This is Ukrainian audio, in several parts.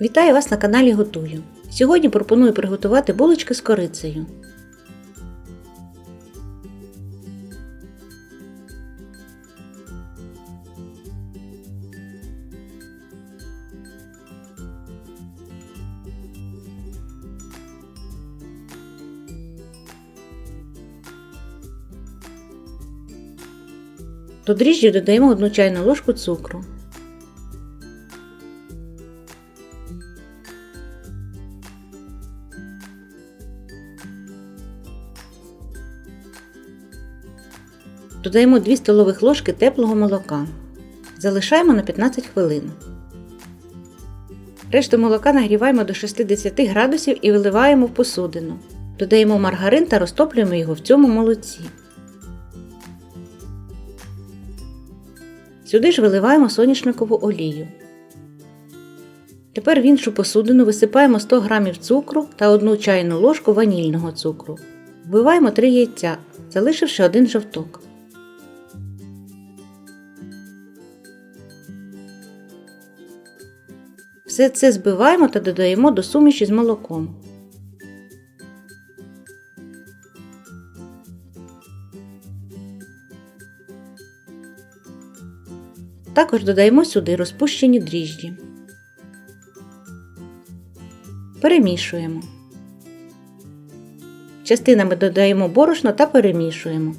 Вітаю вас на каналі Готую. Сьогодні пропоную приготувати булочки з корицею. До дріжджів додаємо 1 чайну ложку цукру. Додаємо 2 столових ложки теплого молока. Залишаємо на 15 хвилин. Решту молока нагріваємо до 60 градусів і виливаємо в посудину. Додаємо маргарин та розтоплюємо його в цьому молоці. Сюди ж виливаємо соняшникову олію. Тепер в іншу посудину висипаємо 100 г цукру та 1 чайну ложку ванільного цукру. Вбиваємо 3 яйця, залишивши один жовток. Все це збиваємо та додаємо до суміші з молоком. Також додаємо сюди розпущені дріжджі. Перемішуємо. Частинами додаємо борошно та перемішуємо.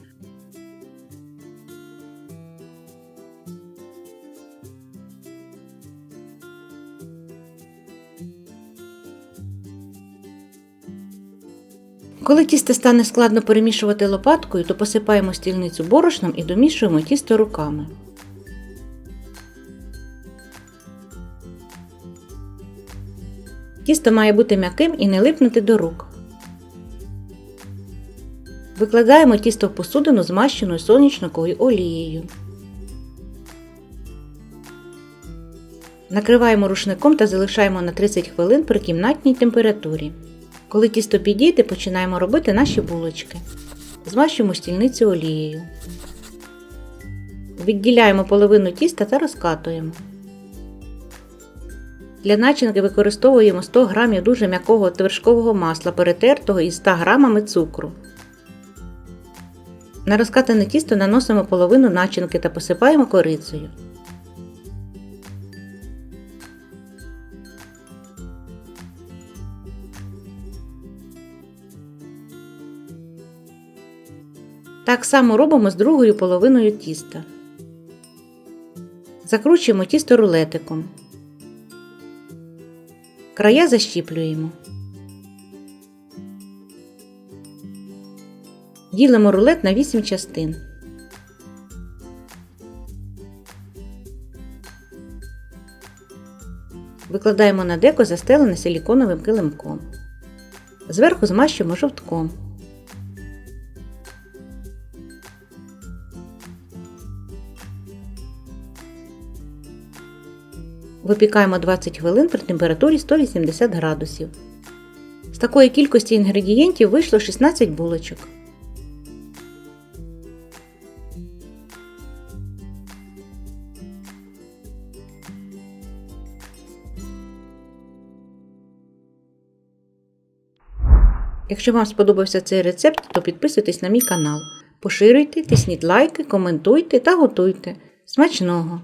Коли тісто стане складно перемішувати лопаткою, то посипаємо стільницю борошном і домішуємо тісто руками. Тісто має бути м'яким і не липнути до рук. Викладаємо тісто в посудину змащеною сонячниковою олією. Накриваємо рушником та залишаємо на 30 хвилин при кімнатній температурі. Коли тісто підійде, починаємо робити наші булочки. Змащуємо стільницю олією. Відділяємо половину тіста та розкатуємо. Для начинки використовуємо 100 г дуже м'якого твершкового масла, перетертого із 100 г цукру. На розкатане тісто наносимо половину начинки та посипаємо корицею. Так само робимо з другою половиною тіста. Закручуємо тісто рулетиком. Края защіплюємо. Ділимо рулет на 8 частин. Викладаємо на деко застелене силіконовим килимком. Зверху змащуємо жовтком. Випікаємо 20 хвилин при температурі 180 градусів. З такої кількості інгредієнтів вийшло 16 булочок. Якщо вам сподобався цей рецепт, то підписуйтесь на мій канал. Поширюйте, тисніть лайки, коментуйте та готуйте. Смачного!